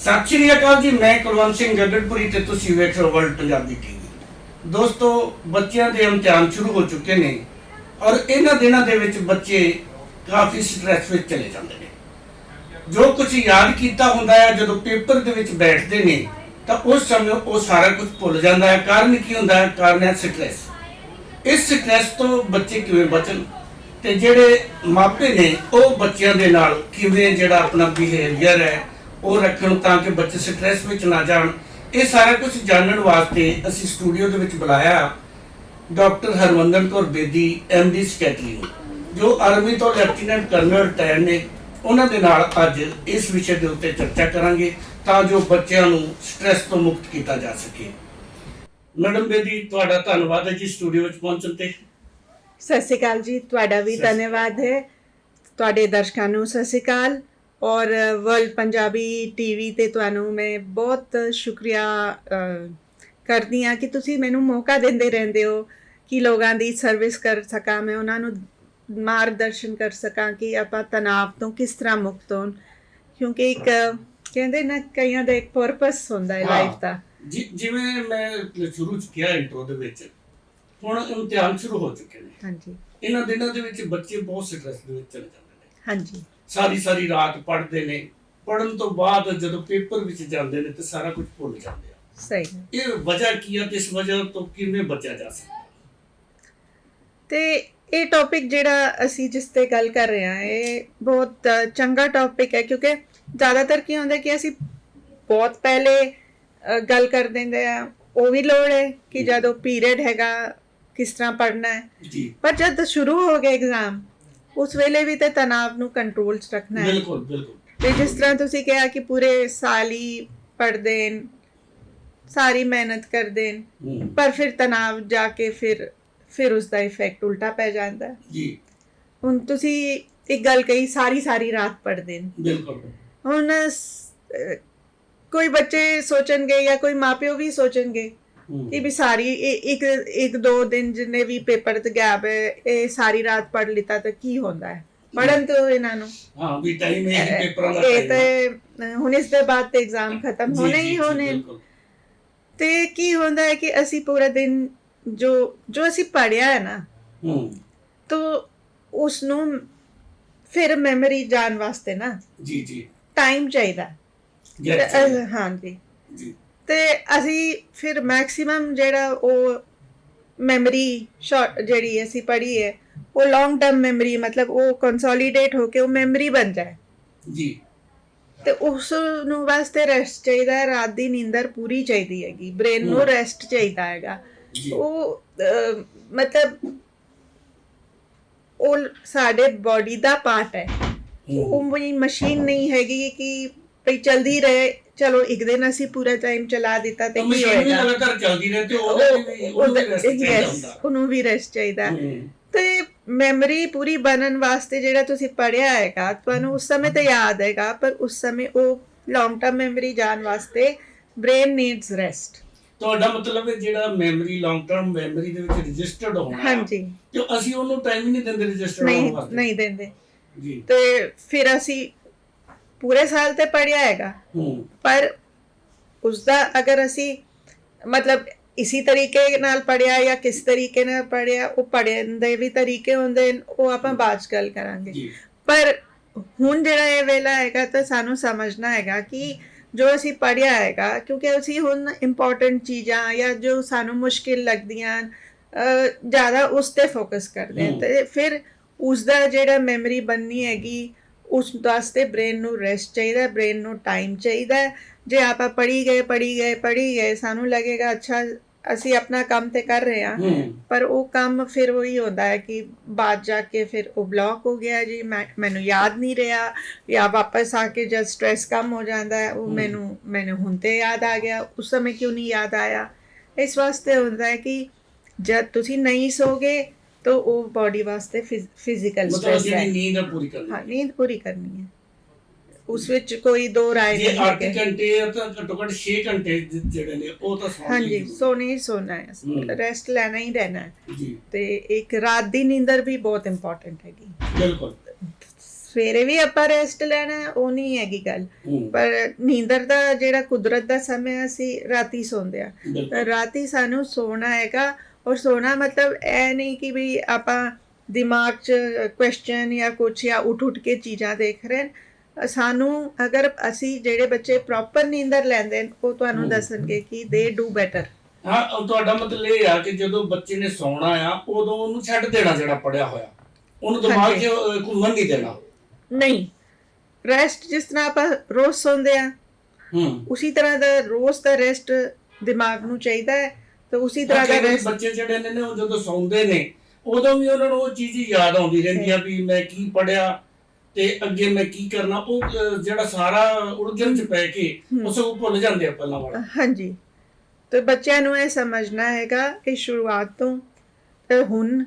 ਸਤਿ ਸ਼੍ਰੀ ਅਕਾਲ ਜੀ, ਮੈਂ ਕੁਲਵੰਤ ਸਿੰਘ ਗੱਗੜਪੁਰੀ ਤੇ ਤੁਸੀਂ ਵੇਖ ਰਹੇ ਹੋ ਵਰਲਡ ਪੰਜਾਬੀ ਟੀਵੀ ਦੋਸਤੋ, ਬੱਚਿਆਂ ਦੇ ਇਮਤਿਹਾਨ ਸ਼ੁਰੂ ਹੋ ਚੁੱਕੇ ਨੇ ਔਰ ਇਹਨਾਂ ਦਿਨਾਂ ਦੇ ਵਿੱਚ ਬੱਚੇ ਕਾਫੀ ਸਟ੍ਰੈਸ ਵਿੱਚ ਚਲੇ ਜਾਂਦੇ ਨੇ। ਜੋ ਕੁਝ ਯਾਦ ਕੀਤਾ ਹੁੰਦਾ ਹੈ, ਜਦੋਂ ਪੇਪਰ ਦੇ ਵਿੱਚ ਬੈਠਦੇ ਨੇ, ਤਾਂ ਉਸ ਸਮੇਂ ਉਹ ਸਾਰਾ ਕੁਝ ਭੁੱਲ ਜਾਂਦਾ ਹੈ। ਕਾਰਨ ਕੀ ਹੁੰਦਾ ਹੈ? ਕਾਰਨ ਹੈ ਸਟ੍ਰੈਸ ਇਸ ਸਟ੍ਰੈਸ ਤੋਂ ਬੱਚੇ ਕਿਵੇਂ ਬਚਣ ਤੇ ਜਿਹੜੇ ਮਾਪੇ ਨੇ, ਉਹ ਬੱਚਿਆਂ ਦੇ ਨਾਲ ਕਿਵੇਂ ਜਿਹੜਾ ਆਪਣਾ ਬਿਹੇਵੀਅਰ ਹੈ ਉਹ ਰੱਖਣ ਤਾਂ ਕਿ ਬੱਚੇ ਸਟ੍ਰੈਸ ਵਿੱਚ ਨਾ ਜਾਣ। ਇਹ ਸਾਰਾ ਕੁਝ ਜਾਣਨ ਵਾਸਤੇ ਅਸੀਂ ਸਟੂਡੀਓ ਦੇ ਵਿੱਚ ਬੁਲਾਇਆ doctor Harmandar Kaur Bedi MD secretary ਨੂੰ ਜੋ ਆਰਮੀ ਤੋਂ ਲੈਫਟੀਨੈਂਟ ਕਰਨਲ ਰਿਟਾਇਰ ਨੇ। ਉਹਨਾਂ ਦੇ ਨਾਲ ਅੱਜ ਇਸ ਵਿਸ਼ੇ ਦੇ ਉੱਤੇ ਚਰਚਾ ਕਰਾਂਗੇ ਤਾਂ ਜੋ ਬੱਚਿਆਂ ਨੂੰ ਸਟ੍ਰੈਸ ਤੋਂ ਮੁਕਤ ਕੀਤਾ ਜਾ ਸਕੇ। ਮੈਡਮ ਬੇਦੀ ਤੁਹਾਡਾ ਧੰਨਵਾਦ ਹੈ ਜੀ ਸਟੂਡੀਓ ਵਿੱਚ ਪਹੁੰਚਣ ਤੇ। ਸਤਿ ਸ਼੍ਰੀ ਅਕਾਲ ਜੀ ਤੁਹਾਡਾ ਵੀ ਧੰਨਵਾਦ ਹੈ। ਤੁਹਾਡੇ ਦਰਸ਼ਕਾਂ ਨੂੰ ਸਤਿ ਸ਼੍ਰੀ ਅਕਾਲ। ਔਰ ਵਰਲਡ ਪੰਜਾਬੀ ਟੀਵੀ ਤੇ ਤੁਹਾਨੂੰ ਮੈਂ ਬਹੁਤ ਸ਼ੁਕਰੀਆ ਕਰਦੀ ਹਾਂ ਕਿ ਤੁਸੀਂ ਮੈਨੂੰ ਮੌਕਾ ਦਿੰਦੇ ਰਹਿੰਦੇ ਹੋ ਕਿ ਲੋਕਾਂ ਦੀ ਸਰਵਿਸ ਕਰ ਸਕਾਂ ਮੈਂ ਉਹਨਾਂ ਨੂੰ ਮਾਰਗਦਰਸ਼ਨ ਕਰ ਸਕਾਂ ਕਿ ਆਪਾਂ ਤਣਾਅ ਤੋਂ ਕਿਸ ਤਰ੍ਹਾਂ ਮੁਕਤ ਹੋਣ। ਕਿਉਂਕਿ ਇੱਕ ਕਹਿੰਦੇ ਨਾ ਕਈਆਂ ਦਾ ਇੱਕ ਪਰਪਸ ਹੁੰਦਾ ਹੈ। ਲਾਈਫ ਦਾ। ਜਿਵੇਂ ਮੈਂ ਸ਼ੁਰੂ ਚ ਕਿਹਾ ਇੰਟਰੋ ਦੇ ਵਿੱਚ ਹੁਣ ਇਮਤਿਹਾਨ ਸ਼ੁਰੂ ਹੋ ਚੁੱਕੇ ਨੇ। ਹਾਂਜੀ। ਇਹਨਾਂ ਦਿਨਾਂ ਦੇ ਵਿੱਚ ਬੱਚੇ ਬਹੁਤ ਸਟ੍ਰੈਸ ਦੇ ਵਿੱਚ ਚਲੇ ਜਾਂਦੇ ਨੇ। ਹਾਂਜੀ। ਸਾਰੀ ਸਾਰੀ ਰਾਤ ਪੜ੍ਹਦੇ ਨੇ। ਪੜਨ ਤੋਂ ਬਾਅਦ ਜਦੋਂ ਪੇਪਰ ਵਿੱਚ ਜਾਂਦੇ ਨੇ ਤੇ ਸਾਰਾ ਕੁਝ ਭੁੱਲ ਜਾਂਦੇ ਆ। ਸਹੀ ਇਹ ਵਜ੍ਹਾ ਕੀ ਤੇ ਇਸ ਵਜ੍ਹਾ ਤੋਂ ਕਿਵੇਂ ਬਚਿਆ ਜਾ ਸਕਦਾ? ਤੇ ਇਹ ਟੌਪਿਕ ਜਿਹੜਾ ਅਸੀਂ ਜਿਸ ਤੇ ਗੱਲ ਕਰ ਰਹੇ ਹਾਂ ਇਹ ਬਹੁਤ ਚੰਗਾ ਟੌਪਿਕ ਹੈ ਕਿਉਂਕਿ ਜ਼ਿਆਦਾਤਰ ਕੀ ਹੁੰਦਾ ਕਿ ਅਸੀਂ ਬਹੁਤ ਪਹਿਲੇ ਗੱਲ ਕਰ ਦਿੰਦੇ ਆ ਉਹ ਵੀ ਲੋੜ ਹੈ ਕਿ ਜਦੋਂ ਪੀਰੀਅਡ ਹੈਗਾ ਕਿਸ ਤਰ੍ਹਾਂ ਪੜ੍ਹਨਾ ਹੈ। ਪਰ ਜਦ ਸ਼ੁਰੂ ਹੋ ਗਿਆ ਐਗਜ਼ਾਮ ਉਸ ਵੇਲੇ ਵੀ ਤੇ ਤਣਾਅ ਨੂੰ ਕੰਟਰੋਲ 'ਚ ਰੱਖਣਾ ਹੈ। ਬਿਲਕੁਲ ਬਿਲਕੁਲ। ਤੇ ਜਿਸ ਤਰ੍ਹਾਂ ਤੁਸੀਂ ਕਿਹਾ ਕਿ ਪੂਰੇ ਸਾਲ ਹੀ ਪੜ੍ਹਦੇ ਨੇ ਸਾਰੀ ਮਿਹਨਤ ਕਰਦੇ ਨੇ ਪਰ ਫਿਰ ਤਣਾਅ ਜਾ ਕੇ ਫਿਰ ਫਿਰ ਉਸ ਦਾ ਇਫੈਕਟ ਉਲਟਾ ਪੈ ਜਾਂਦਾ ਹੈ। ਜੀ। ਹੁਣ ਤੁਸੀਂ ਇੱਕ ਗੱਲ ਕਹੀ ਸਾਰੀ ਸਾਰੀ ਰਾਤ ਪੜ੍ਹਦੇ ਨੇ ਬਿਲਕੁਲ ਹੁਣ ਕੋਈ ਬੱਚੇ ਸੋਚਣਗੇ ਜਾਂ ਕੋਈ ਮਾਪਿਓ ਵੀ ਸੋਚਣਗੇ ਹੂੰ, ਕਿ ਵੀ ਸਾਰੀ ਇਹ- ਇੱਕ ਇੱਕ ਦੋ ਦਿਨ ਜਿੰਨੇ ਵੀ ਪੇਪਰ ਤੇ ਗੈਪ ਹੈ ਇਹ ਸਾਰੀ ਰਾਤ ਪੜ੍ਹ ਲਿੱਤਾ ਤਾਂ ਕੀ ਹੁੰਦਾ ਹੈ? ਪੜਨ ਤੋਂ ਇਹਨਾਂ ਨੂੰ। ਹਾਂ ਵੀ ਟਾਈਮ ਇਹ ਹੀ ਪੇਪਰਾਂ ਦਾ ਇਹ ਹੈ। ਤੇ ਹੁਣ ਇਸ ਦੇ ਬਾਅਦ ਤੇ ਐਗਜ਼ਾਮ ਖਤਮ ਹੋਣੇ ਹੀ ਹੋਣੇ। ਤੇ ਕੀ ਹੁੰਦਾ ਹੈ ਕਿ ਅਸੀਂ ਪੂਰਾ ਦਿਨ ਜੋ ਜੋ ਅਸੀਂ ਪੜ੍ਹਿਆ ਹੈ ਨਾ ਹੂੰ। ਤੋ ਉਸ ਨੂੰ ਫਿਰ ਮੈਮਰੀ ਜਾਣ ਵਾਸਤੇ ਨਾ ਜੀ ਜੀ। ਟਾਈਮ ਚਾਹੀਦਾ। ਹਾਂਜੀ। ਜੀ। ਤੇ ਅਸੀਂ ਫਿਰ ਮੈਕਸਿਮਮ ਜਿਹੜਾ ਉਹ ਮੈਮਰੀ ਸ਼ਾਰਟ ਜਿਹੜੀ ਅਸੀਂ ਪੜ੍ਹੀ ਹੈ ਉਹ ਲੌਂਗ ਟਰਮ ਮੈਮਰੀ ਮਤਲਬ ਉਹ ਕੰਸੋਲੀਡੇਟ ਹੋ ਕੇ ਉਹ ਮੈਮਰੀ ਬਣ ਜਾਏ। ਜੀ। ਤੇ ਉਸ ਨੂੰ ਵਾਸਤੇ ਰੈਸਟ ਚਾਹੀਦਾ ਹੈ ਰਾਤ ਦੀ ਨੀਂਦਰ ਪੂਰੀ ਚਾਹੀਦੀ ਹੈਗੀ ਬ੍ਰੇਨ ਨੂੰ। ਰੈਸਟ ਚਾਹੀਦਾ ਹੈਗਾ। ਉਹ ਮਤਲਬ ਉਹ ਸਾਡੇ ਬਾਡੀ ਦਾ ਪਾਰਟ ਹੈ। ਉਹ ਮਸ਼ੀਨ ਨਹੀਂ ਹੈਗੀ ਕਿ ਭਈ ਚਲਦੀ ਰਹੇ ਚਲੋ ਇੱਕ ਦਿਨ ਅਸੀਂ ਪੂਰਾ ਟਾਈਮ ਚਲਾ ਦਿੱਤਾ ਤੇ ਕੀ ਮਸ਼ੀਨ ਵੀ ਹੋਏਗਾ ਲਗਾਤਾਰ ਚੱਲਦੀ ਰਹੇ ਤੇ ਉਹਦੇ ਵੀ ਉਹ- ਉਹਨੂੰ ਵੀ ਉਹਦਾ- rest ਚਾਹੀਦਾ yes, ਉਹਨੂੰ ਵੀ ਰੈਸਟ ਚਾਹੀਦਾ। ਹੂੰ, ਤੇ ਮੈਮਰੀ ਪੂਰੀ ਬਣਨ ਵਾਸਤੇ ਜਿਹੜਾ ਤੁਸੀਂ ਪੜਿਆ ਹੈਗਾ ਤੁਹਾਨੂੰ ਉਸ ਸਮੇਂ ਤੇ ਯਾਦ ਹੈਗਾ ਪਰ ਉਸ ਸਮੇਂ ਉਹ ਲੌਂਗ ਟਰਮ ਮੈਮਰੀ ਜਾਣ ਵਾਸਤੇ ਬ੍ਰੇਨ ਨੀਡਸ ਰੈਸਟ ਤੁਹਾਡਾ ਮਤਲਬ ਹੈ ਜਿਹੜਾ ਮੈਮਰੀ ਲੌਂਗ ਟਰਮ ਮੈਮਰੀ ਦੇ ਵਿੱਚ ਰਜਿਸਟਰਡ ਹੋਣਾ ਹਾਂਜੀ। ਤੇ ਅਸੀਂ ਉਹਨੂੰ ਟਾਈਮ ਹੀ ਨਹੀਂ ਦਿੰਦੇ ਰਜਿਸਟਰ ਹੋਣ ਨਹੀਂ ਵਾਸਤੇ। ਨਹੀਂ ਦਿੰਦੇ। ਜੀ। ਤੇ ਫਿਰ ਅਸੀਂ ਪੂਰੇ ਸਾਲ ਤੇ ਪੜਿਆ ਹੈਗਾ। ਹੂੰ। ਪਰ ਉਸ ਦਾ ਅਗਰ ਅਸੀਂ ਮਤਲਬ ਇਸੀ ਤਰੀਕੇ ਨਾਲ ਪੜਿਆ ਜਾਂ ਕਿਸ ਤਰੀਕੇ ਨਾਲ ਪੜਿਆ ਉਹ ਪੜ੍ਹਨ ਦੇ ਵੀ ਤਰੀਕੇ ਹੁੰਦੇ ਨੇ, ਉਹ ਆਪਾਂ ਬਾਅਦ ਗੱਲ ਕਰਾਂਗੇ। ਪਰ ਹੁਣ ਜਿਹੜਾ ਇਹ ਵੇਲਾ ਹੈਗਾ ਤਾਂ ਸਾਨੂੰ ਸਮਝਣਾ ਹੈਗਾ ਕਿ ਜੋ ਅਸੀਂ ਪੜਿਆ ਹੈਗਾ ਕਿਉਂਕਿ ਅਸੀਂ ਹੁਣ ਇੰਪੋਰਟੈਂਟ ਚੀਜ਼ਾਂ ਜਾਂ ਜੋ ਸਾਨੂੰ ਮੁਸ਼ਕਿਲ ਲੱਗਦੀਆਂ ਜ਼ਿਆਦਾ ਉਸ ਤੇ ਫੋਕਸ ਕਰਦੇ ਹਾਂ। ਤੇ ਫਿਰ ਉਸ ਦਾ ਜਿਹੜਾ ਮੈਮਰੀ ਬਣਨੀ ਹੈਗੀ ਉਸ ਵਾਸਤੇ ਬ੍ਰੇਨ ਨੂੰ ਰੈਸਟ ਚਾਹੀਦਾ ਬ੍ਰੇਨ ਨੂੰ ਟਾਈਮ ਚਾਹੀਦਾ। ਹੈ। ਜੇ ਆਪਾਂ ਪੜ੍ਹੀ ਗਏ ਪੜ੍ਹੀ ਗਏ ਪੜ੍ਹੀ ਗਏ ਸਾਨੂੰ ਲੱਗੇਗਾ ਅੱਛਾ ਅਸੀਂ ਆਪਣਾ ਕੰਮ ਤੇ ਕਰ ਰਹੇ ਹਾਂ। ਹੂੰ। ਪਰ ਉਹ ਕੰਮ ਫਿਰ ਉਹੀ ਹੁੰਦਾ ਹੈ ਕਿ ਬਾਅਦ ਜਾ ਕੇ ਫਿਰ ਉਹ ਬਲੌਕ ਹੋ ਗਿਆ ਜੀ। ਮੈਨੂੰ ਯਾਦ ਨਹੀਂ ਰਿਹਾ। ਜਾਂ ਵਾਪਸ ਆ ਕੇ ਜਦ ਸਟ੍ਰੈਸ ਕਮ ਹੋ ਜਾਂਦਾ ਹੈ ਉਹ। ਮੈਨੂੰ ਮੈਨੂੰ ਹੁਣ ਤੇ ਯਾਦ ਆ ਗਿਆ। ਉਸ ਸਮੇਂ ਕਿਉਂ ਨਹੀਂ ਯਾਦ ਆਇਆ? ਇਸ ਵਾਸਤੇ ਹੁੰਦਾ ਹੈ ਕਿ ਜਦ ਤੁਸੀਂ ਨਹੀਂ ਸੋਗੇ ਤਾਂ ਉਹ ਬਾਡੀ ਵਾਸਤੇ ਫਿਜ਼ੀਕਲ ਮਤਲਬ ਸਟ੍ਰੈਸ ਹੈ। ਨੀਂਦ ਹੈ ਪੂਰੀ ਕਰਨੀ। ਹਾਂ ਨੀਂਦ ਪੂਰੀ ਕਰਨੀ ਹੈ। ਉਸ ਵਿੱਚ ਕੋਈ ਦੋ ਜੇ ਨਹੀਂ 8 ਹੈਗੇ। ਘੰਟੇ ਆ ਤਾਂ ਘੱਟੋ ਘੱਟ 6 ਘੰਟੇ ਜਿਹੜੇ ਨੇ ਉਹ ਤਾਂ ਸੌਣ ਹਾਂਜੀ ਸੋਣਾ ਹੀ ਸੋਣਾ ਹੈ। ਰੈਸਟ ਲੈਣਾ ਹੀ ਰਹਿਣਾ ਹੈ। ਜੀ। ਤੇ ਇੱਕ ਰਾਤ ਦੀ ਨੀਂਦਰ ਵੀ ਬਹੁਤ ਇੰਪੋਰਟੈਂਟ ਹੈਗੀ। ਬਿਲਕੁਲ। ਸਵੇਰੇ ਵੀ ਆਪਾਂ ਰੈਸਟ ਲੈਣਾ ਹੈ, ਉਹ ਨਹੀਂ ਹੈਗੀ ਗੱਲ। ਹੂੰ। ਪਰ ਨੀਂਦਰ ਦਾ ਜਿਹੜਾ ਕੁਦਰਤ ਦਾ ਸਮਾਂ ਅਸੀਂ ਰਾਤੀ ਸੌਂਦੇ ਆ ਰਾਤੀ ਸਾਨੂੰ ਸੋਣਾ ਹੈਗਾ ਔਰ ਸੋਣਾ ਮਤਲਬ ਇਹ ਨਹੀਂ ਕਿ ਵੀ ਆਪਾਂ ਦਿਮਾਗ 'ਚ ਕੁਐਸਚਨ ਜਾਂ ਕੁਛ ਜਾਂ ਉੱਠ ਉੱਠ ਕੇ ਚੀਜ਼ਾਂ ਦੇਖ ਰਹੇ ਨੇ। ਸਾਨੂੰ ਅਗਰ ਅਸੀਂ ਜਿਹੜੇ ਬੱਚੇ ਪ੍ਰੋਪਰ ਨੀਂਦਰ ਲੈਂਦੇ ਨੇ ਉਹ ਤੁਹਾਨੂੰ। ਦੱਸਣਗੇ ਕਿ ਦੇ ਡੂ ਬੈਟਰ ਹਾਂ ਉਹ ਤੁਹਾਡਾ ਮਤਲਬ ਇਹ ਆ ਕਿ ਜਦੋਂ ਬੱਚੇ ਨੇ ਸੌਣਾ ਆ ਉਦੋਂ ਉਹਨੂੰ ਛੱਡ ਦੇਣਾ ਜਿਹੜਾ ਪੜਿਆ ਹੋਇਆ। ਉਹਨੂੰ ਦਿਮਾਗ। 'ਚ ਘੁੰਮਣ ਨਹੀਂ ਦੇਣਾ। ਨਹੀਂ। ਰੈਸਟ ਜਿਸ ਤਰ੍ਹਾਂ ਆਪਾਂ ਰੋਜ਼ ਸੌਂਦੇ ਆ ਹੂੰ। ਉਸੇ ਤਰ੍ਹਾਂ ਦਾ ਰੋਜ਼ ਦਾ ਰੈਸਟ ਦਿਮਾਗ ਨੂੰ ਚਾਹੀਦਾ ਹੈ। ਤਾਂ ਉਸੇ ਤਰ੍ਹਾਂ ਦਾ ਬੱਚੇ ਜਿਹੜੇ ਨੇ ਨਾ, ਉਹ ਜਦੋਂ ਸੌਂਦੇ ਨੇ ਉਦੋਂ ਵੀ ਉਹਨਾਂ ਨੂੰ ਉਹ ਚੀਜ਼ ਯਾਦ ਆਉਂਦੀ ਰਹਿੰਦੀ ਆ ਵੀ ਮੈਂ ਕੀ ਪੜਿਆ ਤੇ ਅੱਗੇ ਮੈਂ ਕੀ ਕਰਨਾ। ਉਹ ਜਿਹੜਾ ਸਾਰਾ ਉਲਝਣ ਚ ਪੈ ਕੇ। ਉਸ ਨੂੰ ਭੁੱਲ ਜਾਂਦੇ ਆ ਪਹਿਲਾਂ ਵਾਲਾ। ਹਾਂਜੀ। ਤੇ ਬੱਚਿਆਂ ਨੂੰ ਇਹ ਸਮਝਣਾ ਹੈਗਾ ਕਿ ਸ਼ੁਰੂਆਤ ਤੋਂ ਤੇ ਹੁਣ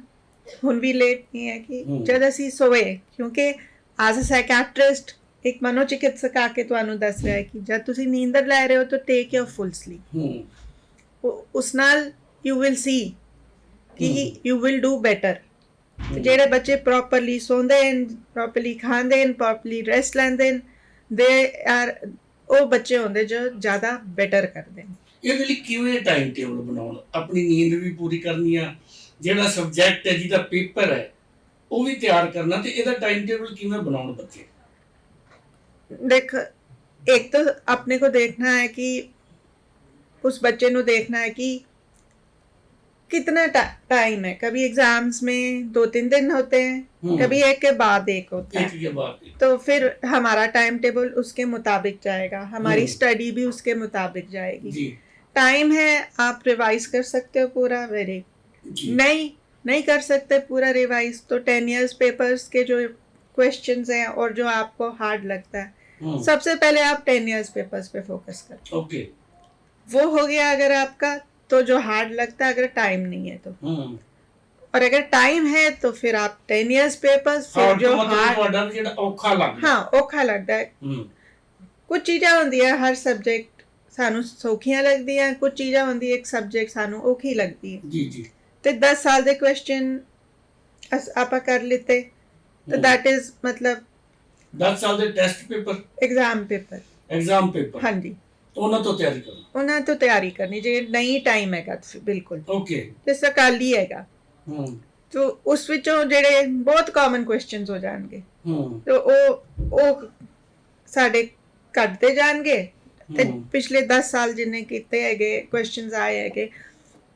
ਹੁਣ ਵੀ ਲੇਟ ਨਹੀਂ ਹੈ ਕਿ। ਜਦ ਅਸੀਂ ਸੋਏ ਕਿਉਂਕਿ ਐਜ਼ ਅ ਸਾਈਕੈਟ੍ਰਿਸਟ ਇੱਕ ਮਨੋਚਿਕਿਤਸਕ ਆ ਕੇ ਤੁਹਾਨੂੰ ਦੱਸ ਰਿਹਾ ਹੈ ਕਿ ਜਦ ਤੁਸੀਂ ਨੀਂਦਰ ਲੈ ਰਹੇ ਹੋ ਤਾਂ ਟੇਕ ਯੋਰ ਫੁੱਲ ਸਲੀਪ ਹੂੰ ਉਸ ਨਾਲ ਯੂ ਵਿਲ ਸੀ ਕਿ ਯੂ ਵਿਲ ਡੂ ਬੈਟਰ ਜਿਹੜੇ ਬੱਚੇ ਪ੍ਰੋਪਰਲੀ ਸੌਂਦੇ ਹਨ ਪ੍ਰੋਪਰਲੀ ਖਾਂਦੇ ਹਨ ਪ੍ਰੋਪਰਲੀ ਰੈਸਟ ਲੈਂਦੇ ਹਨ ਦੇ ਆਰ ਉਹ ਬੱਚੇ ਹੁੰਦੇ ਜੋ ਜ਼ਿਆਦਾ ਬੈਟਰ ਕਰਦੇ ਨੇ ਲਈ ਕਿਵੇਂ ਟਾਈਮ ਟੇਬਲ ਬਣਾਉਣ? ਆਪਣੀ ਨੀਂਦ ਵੀ ਪੂਰੀ ਕਰਨੀ ਆ। ਜਿਹੜਾ ਸਬਜੈਕਟ ਹੈ ਜਿਹਦਾ ਪੇਪਰ ਹੈ ਉਹ ਵੀ ਤਿਆਰ ਕਰਨਾ ਤੇ ਇਹਦਾ ਟਾਈਮ ਟੇਬਲ ਕਿਵੇਂ ਬਣਾਉਣ ਬੱਚੇ? ਦੇਖ ਇੱਕ ਤਾਂ ਆਪਣੇ ਕੋ ਦੇਖਣਾ ਹੈ ਕਿ उस बच्चे को देखना है कि कितना टाइम है। कभी एग्ज़ाम्स में दो तीन दिन होते हैं हम्म। कभी एक के बाद एक होता एक है एक। तो फिर हमारा टाइम टेबल उसके मुताबिक जाएगा। हमारी हम्म। स्टडी भी उसके मुताबिक जाएगी। टाइम है आप रिवाइज कर सकते हो पूरा वेरी नहीं नहीं कर सकते पूरा रिवाइज तो टेन इयर्स पेपर्स के जो क्वेश्चंस हैं और जो आपको हार्ड लगता है। हम्म, सबसे पहले आप टेन इयर्स पेपर्स पे फोकस करें। ओके वो हो गया अगर आपका तो जो हार्ड लगता है अगर टाइम नहीं है तो हम्म और अगर टाइम है तो फिर आप टेन इयर्स पेपर्स फिर ਹਾਰਡ जो ਤੋਂ ਮਤਲਬ हार्ड ਤੁਹਾਡਾ ਵੀ ਜਿਹੜਾ ਔਖਾ ਲੱਗਦਾ हाँ औखा लगता है ਹੂੰ ਕੁਝ ਚੀਜ਼ਾਂ ਹੁੰਦੀਆਂ ਹਰ ਸਬਜੈਕਟ ਸਾਨੂੰ ਸੌਖੀਆਂ ਲੱਗਦੀਆਂ ਕੁਝ ਚੀਜ਼ਾਂ ਹੁੰਦੀਆਂ ਇੱਕ ਸਬਜੈਕਟ ਸਾਨੂੰ ਔਖੀ ਲੱਗਦੀ ਹੈ ਜੀ ਜੀ ਤੇ 10 ਸਾਲ ਦੇ ਕੁਐਸਚਨ ਆਪਾਂ ਕਰ ਲਿੱਤੇ ਤਾਂ ਹਮ। ਦੈਟ ਇਜ਼ ਮਤਲਬ 10 ਸਾਲ ਦੇ test paper exam paper exam paper ਹਾਂਜੀ ਉਹਨਾਂ ਤੋਂ ਤਿਆਰੀ ਕਰੋ ਉਹਨਾਂ ਤੋਂ ਤਿਆਰੀ ਕਰਨੀ ਜੇ ਨਹੀਂ ਟਾਈਮ ਹੈਗਾ ਬਿਲਕੁਲ। ਓਕੇ ਤੇ ਸਕਾਲੀ ਹੈਗਾ। ਹੂੰ। ਤੋ ਉਸ ਵਿੱਚੋਂ ਜਿਹੜੇ ਬਹੁਤ ਕਾਮਨ ਕੁਐਸਚਨਸ ਹੋ ਜਾਣਗੇ। ਹੂੰ। ਤੇ ਉਹ ਉਹ ਸਾਡੇ ਕੱਢਦੇ ਜਾਣਗੇ। ਤੇ। ਪਿਛਲੇ 10 ਸਾਲ ਜਿੰਨੇ ਕੀਤੇ ਹੈਗੇ ਕੁਐਸਚਨਸ ਆਏ ਹੈਗੇ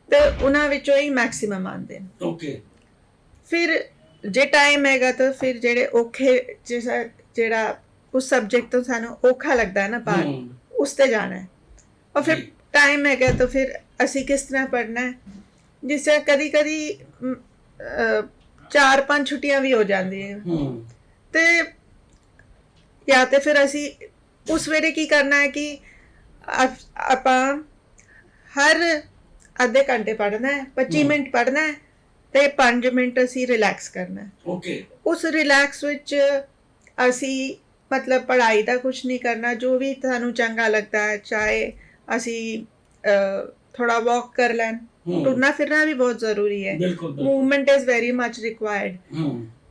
ਤੇ ਉਹਨਾਂ ਵਿੱਚੋਂ ਹੀ ਮੈਕਸਿਮਮ ਆਉਂਦੇ ਨੇ। ਓਕੇ ਫਿਰ ਜੇ ਟਾਈਮ ਹੈਗਾ ਤਾਂ ਫਿਰ ਜਿਹੜੇ ਔਖੇ ਜਿਹੜਾ ਉਸ ਸਬਜੈਕਟ ਤੋਂ ਸਾਨੂੰ ਔਖਾ ਲੱਗਦਾ ਹੈ ਨਾ ਪਾਰ ਉਸ ਤੇ ਜਾਣਾ ਹੈ और फिर जी। टाइम हैगा तो फिर ਅਸੀਂ ਕਿਸ ਤਰ੍ਹਾਂ ਪੜਨਾ ਹੈ ਜਿਸ ਤਰ੍ਹਾਂ ਕਦੀ ਕਦੀ ਮ, ਅਹ, ਚਾਰ ਪੰਜ ਛੁੱਟੀਆਂ ਵੀ ਹੋ ਜਾਂਦੀਆਂ ਹੂੰ ਤੇ ਜਾਂ ਤੇ ਫਿਰ ਅਸੀਂ ਉਸ ਵੇਲੇ ਕੀ ਕਰਨਾ ਹੈ ਕਿ ਆਪ- ਆਪਾਂ ਹਰ ਅੱਧੇ ਘੰਟੇ ਪੜਨਾ ਹੈ 25 ਹਮ। ਮਿੰਟ ਪੜਨਾ ਹੈ ਤੇ 5 ਮਿੰਟ ਅਸੀਂ ਰਿਲੈਕਸ ਕਰਨਾ ਹੈ ਓਕੇ ਉਸ ਰਿਲੈਕਸ ਵਿੱਚ ਅਸੀਂ ਮਤਲਬ ਪੜ੍ਹਾਈ ਦਾ ਕੁਝ ਨਹੀਂ ਕਰਨਾ ਜੋ ਵੀ ਤੁਹਾਨੂੰ ਚੰਗਾ ਲੱਗਦਾ ਹੈ ਚਾਹੇ ਅਸੀਂ ਥੋੜਾ ਵਾਕ ਕਰ ਲੈਣ। ਟੁਰਨਾ ਫਿਰਨਾ ਵੀ ਬਹੁਤ ਜ਼ਰੂਰੀ ਹੈ। Movement is very much required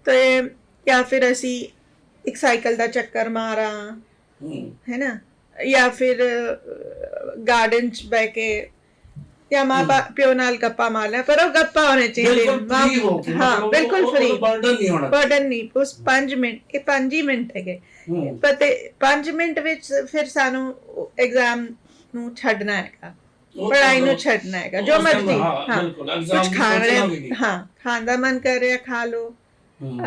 ਤੇ ਜਾਂ ਫਿਰ ਅਸੀਂ ਇੱਕ ਸਾਈਕਲ ਦਾ ਚੱਕਰ ਮਾਰਾਂ ਹੈ। ਨਾ? ਜਾਂ ਫਿਰ ਗਾਰਡਨ ਚ ਬੈ ਕੇ ਬਾ- ਪਿਓ ਨਾਲ ਗੱਪਾਂ ਮਾਰ ਲਿਆ ਪਰ ਉਹ ਗੱਪਾਂ ਹੋਣੇ ਚਾਹੀਦੇ ਬਿਲਕੁਲ ਮਾਂ- ਫ੍ਰੀ ਹੋ ਕੇ ਹਾਂ ਬਿਲਕੁਲ ਫ੍ਰੀ ਬਰਡਨ ਨਹੀਂ ਹੋਣਾ ਬਰਡਨ ਨਹੀਂ ਉਸ 5 ਮਿੰਟ ਇਹ 5 ਹੀ ਮਿੰਟ ਹੈਗੇ ਹੂੰ ਪਤੇ 5 ਮਿੰਟ ਵਿੱਚ ਫਿਰ ਸਾਨੂੰ ਐਗਜ਼ਾਮ ਨੂੰ ਛੱਡਣਾ ਹੈਗਾ ਉਹ ਪੜਾਈ ਨੂੰ ਤਾਂ- ਛੱਡਣਾ ਹੈਗਾ ਉਸ ਜੋ time, ਮਰਜ਼ੀ ਹਾਂ, ਹਾਂ ਬਿਲਕੁਲ, exam ਕੁਝ ਦੀ ਖਾਣ ਸੋਚਣਾ ਵੀ ਨਹੀਂ। ਰਿਹਾ ਹਾਂ ਖਾਣ ਦਾ ਮਨ ਕਰ ਰਿਹਾ ਖਾ ਲਓ ਹੂੰ,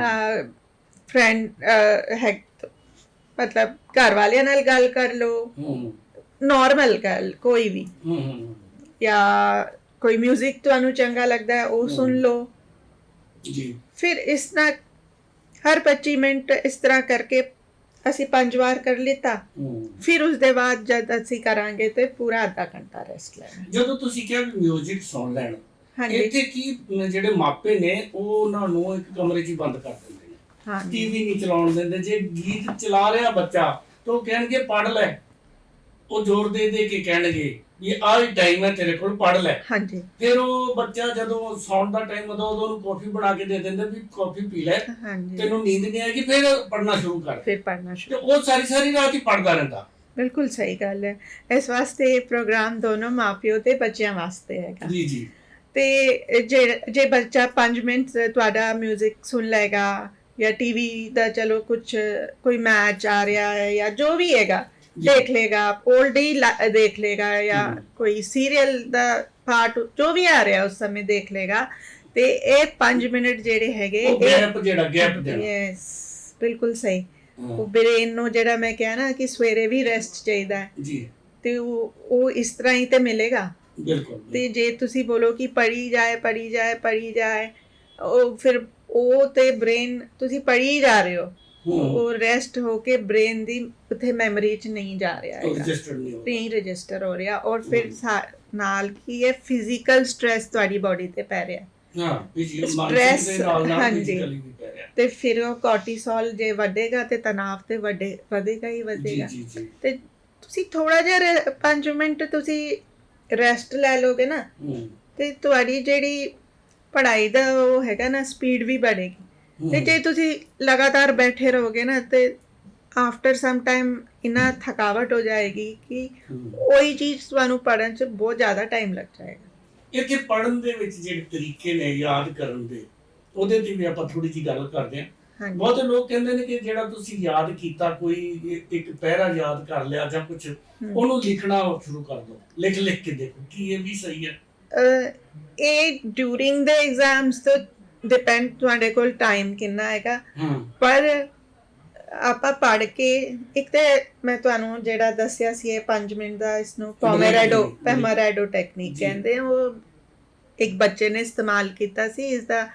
ਫਰੈਂਡ ਹੈ ਮਤਲਬ ਘਰ ਵਾਲਿਆਂ ਨਾਲ ਗੱਲ ਕਰ ਲਓ ਹੂੰ ਨਾਰਮਲ ਗੱਲ ਕੋਈ ਵੀ ਹੂੰ ਹੂੰ ਜਾਂ ਕੋਈ 뮤직 ਤੁਹਾਨੂੰ ਚੰਗਾ ਲੱਗਦਾ ਹੈ ਉਹ ਸੁਣ ਹਮ। ਲਓ ਜੀ ਫਿਰ ਇਸ ਤਰ੍ਹਾਂ ਹਰ 25 ਮਿੰਟ ਇਸ ਤਰ੍ਹਾਂ ਕਰਕੇ ਅਸੀਂ ਪੰਜ ਵਾਰ ਕਰ ਲਿੱਤਾ ਹੂੰ ਫਿਰ ਉਸ ਦੇ ਬਾਅਦ ਜਦ ਅਸੀਂ ਕਰਾਂਗੇ ਤੇ ਪੂਰਾ ਅੱਧਾ ਘੰਟਾ ਰੈਸਟ ਲੈਣਾ ਜਦੋਂ ਤੁਸੀਂ ਕਿਹਾ ਵੀ 뮤직 ਸੁਣ ਲੈਣ ਹਾਂਜੀ ਇੱਥੇ ਕੀ ਅਮ, ਜਿਹੜੇ ਮਾਪੇ ਨੇ ਉਹ ਉਹਨਾਂ ਨੂੰ ਇੱਕ ਕਮਰੇ 'ਚ ਹੀ ਬੰਦ ਕਰ ਦਿੰਦੇ ਨੇ ਹਾਂਜੀ ਟੀਵੀ ਨਹੀਂ ਚਲਾਉਣ ਦਿੰਦੇ ਜੇ ਗੀਤ ਚਲਾ ਰਿਹਾ ਬੱਚਾ ਤਾਂ ਉਹ ਕਹਿਣਗੇ ਪੜ ਲੈ ਉਹ ਜ਼ੋਰ ਦੇ ਦੇ ਕੇ ਕਹਿਣਗੇ ਵੀ ਆਹ ਟਾਈਮ ਹੈ ਤੇਰੇ ਕੋਲ ਪੜ ਲੈ। ਹਾਂਜੀ। ਫਿਰ ਉਹ ਬੱਚਾ ਜਦੋਂ ਸੌਣ ਦਾ ਟਾਈਮ ਹੁੰਦਾ ਉਦੋਂ ਉਹਨੂੰ ਕਾਫੀ ਬਣਾ ਕੇ ਦੇ ਦਿੰਦੇ ਵੀ ਕਾਫੀ ਪੀ ਲੈ। ਹਾਂਜੀ। ਤੈਨੂੰ ਨੀਂਦ ਨਹੀਂ ਆਏਗੀ ਫਿਰ ਪੜਨਾ ਸ਼ੁਰੂ ਕਰ। ਫਿਰ ਪੜਨਾ ਤੇ ਸ਼ੁਰੂ ਉਹ ਸਾਰੀ ਸਾਰੀ ਰਾਤ ਹੀ ਪੜਦਾ ਰਹਿੰਦਾ। ਬਿਲਕੁਲ ਸਹੀ ਗੱਲ ਹੈ। ਇਸ ਵਾਸਤੇ ਇਹ ਪ੍ਰੋਗਰਾਮ ਦੋਨੋਂ ਮਾਪਿਓ ਤੇ ਬੱਚਿਆਂ ਵਾਸਤੇ ਹੈਗਾ। ਜੀ ਜੀ। ਤੇ ਜੇ ਜੇ ਬੱਚਾ 5 ਮਿੰਟ ਤੁਹਾਡਾ 뮤직 ਸੁਣ ਲਏਗਾ ਜਾਂ ਟੀਵੀ ਦਾ ਚਲੋ ਕੁਝ ਕੋਈ ਮੈਚ ਆ ਰਿਹਾ ਹੈ ਜਾਂ ਜੋ ਵੀ ਹੈਗਾ ਡ ਹੀ ਦੇਖ ਲੇਗਾ ਜਾਂ ਹਮ। ਕੋਈ ਸੀਰੀਅਲ ਦਾ ਪਾਰਟ ਜੋ ਵੀ ਆ ਰਿਹਾ ਉਸ ਸਮੇਂ ਦੇਖ ਲੇਗਾ। ਤੇ ਇਹ 5 ਮਿੰਟ ਜਿਹੜੇ ਹੈਗੇ ਉਹ ਗੈਪ ਜਿਹੜਾ ਗੈਪ ਦੇਣਾ। ਯੈਸ ਬਿਲਕੁਲ ਸਹੀ। ਹਾਂ, ਉਹ ਬ੍ਰੇਨ ਨੂੰ ਜਿਹੜਾ ਮੈਂ ਕਿਹਾ ਨਾ ਕਿ ਸਵੇਰੇ ਵੀ ਰੈਸਟ ਚਾਹੀਦਾ ਹੈ। ਜੀ। ਤੇ ਉਹ ਉਹ ਇਸ ਤਰ੍ਹਾਂ ਹੀ ਤੇ ਮਿਲੇਗਾ। ਬਿਲਕੁਲ ਤੇ ਜੇ ਤੁਸੀਂ ਬੋਲੋ ਕਿ ਪੜੀ ਜਾਏ ਪੜੀ ਜਾਏ ਪੜੀ ਜਾਏ ਉਹ ਫਿਰ ਉਹ ਤੇ ਬ੍ਰੇਨ ਤੁਸੀਂ ਪੜੀ ਜਾ ਰਹੇ ਹੂੰ। ਉਹ ਰੈਸਟ ਹੋ ਕੇ ਬ੍ਰੇਨ ਦੀ ਉੱਥੇ ਮੈਮਰੀ ਚ ਨਹੀਂ ਜਾ ਰਿਹਾ ਹੈਗਾ। ਰਜਿਸਟਰ ਨਹੀਂ ਹੋ ਰਜਿਸਟਰ ਹੋ ਰਿਹਾ ਔਰ ਫਿਰ ਨਾਲ ਕੀ ਹੈ ਫਿਜ਼ੀਕਲ ਸਟ्रेस ਤੁਹਾਡੀ ਬਾਡੀ ਤੇ ਪੈ ਰਿਹਾ। ਹਾਂ ਹਾਂਜੀ। ਤੇ ਫਿਰ ਉਹ ਕੋਰਟੀਸੋਲ ਜੇ ਵਧੇਗਾ ਤੇ ਤਣਾਅ ਤੇ ਵਧੇ ਵਧੇਗਾ ਹੀ ਵਧੇਗਾ। ਤੇ ਤੁਸੀਂ ਥੋੜਾ ਜਿਹਾ 5 ਮਿੰਟ ਤੁਸੀਂ ਰੈਸਟ ਲੈ ਲੋਗੇ ਨਾ। ਹੂੰ। ਤੇ ਤੁਹਾਡੀ ਜਿਹੜੀ ਪੜ੍ਹਾਈ ਦਾ ਉਹ ਹੈਗਾ ਨਾ ਸਪੀਡ ਵੀ ਵਧੇਗੀ ਹੂੰ। ਤੇ ਜੇ ਤੁਸੀਂ ਲਗਾਤਾਰ ਬੈਠੇ ਰਹੋਗੇ ਨਾ ਤੇ ਆਫਟਰ ਸਮ ਟਾਈਮ ਇਨਾ ਥਕਾਵਟ ਹੋ ਜਾਏਗੀ ਕਿ। ਉਹੀ ਚੀਜ਼ ਤੁਹਾਨੂੰ ਪੜਨ ਚ ਬਹੁਤ ਜ਼ਿਆਦਾ ਟਾਈਮ ਲੱਗ ਜਾਏਗਾ। ਇੱਥੇ ਪੜਨ ਦੇ ਵਿੱਚ ਜਿਹੜੇ ਤਰੀਕੇ ਨੇ ਯਾਦ ਕਰਨ ਦੇ ਉਹਦੇ ਤੇ ਵੀ ਆਪਾਂ ਥੋੜੀ ਜੀ ਗੱਲ ਕਰਦੇ ਹਾਂ। ਬਹੁਤ ਲੋਕ ਕਹਿੰਦੇ ਨੇ ਕਿ ਜਿਹੜਾ ਤੁਸੀਂ ਯਾਦ ਕੀਤਾ ਕੋਈ ਇੱਕ ਪਹਿਰਾ ਯਾਦ ਕਰ ਲਿਆ ਜਾਂ ਕੁਝ ਉਹਨੂੰ ਲਿਖਣਾ ਸ਼ੁਰੂ ਕਰ ਦਿਓ ਲਿਖ ਲਿਖ ਕੇ ਦੇਖੋ ਕੀ ਇਹ ਵੀ ਸਹੀ ਹੈ? ਇਹ ਡਿਊਰਿੰਗ ਦੇ ਐਗਜ਼ਾਮਸ ਤੋਂ ਡਿਪੈਂਡ ਤੁਹਾਡੇ ਕੋਲ ਟਾਈਮ ਕਿੰਨਾ ਹੈਗਾ। ਪਰ ਆਪਾਂ ਪੜ੍ਹ ਕੇ ਇੱਕ ਤੇ ਮੈਂ ਤੁਹਾਨੂੰ ਜਿਹੜਾ ਦੱਸਿਆ ਸੀ ਇਹ 5 ਮਿੰਟ ਦਾ ਇਸ ਨੂੰ ਪੋਮੇਰਾਡੋ। ਪੈਮਰਾਡੋ ਟੈਕਨੀਕ। ਕਹਿੰਦੇ ਆ, ਉਹ ਇੱਕ ਬੱਚੇ ਨੇ ਇਸਤੇਮਾਲ ਕੀਤਾ ਸੀ ਇਸ ਦਾ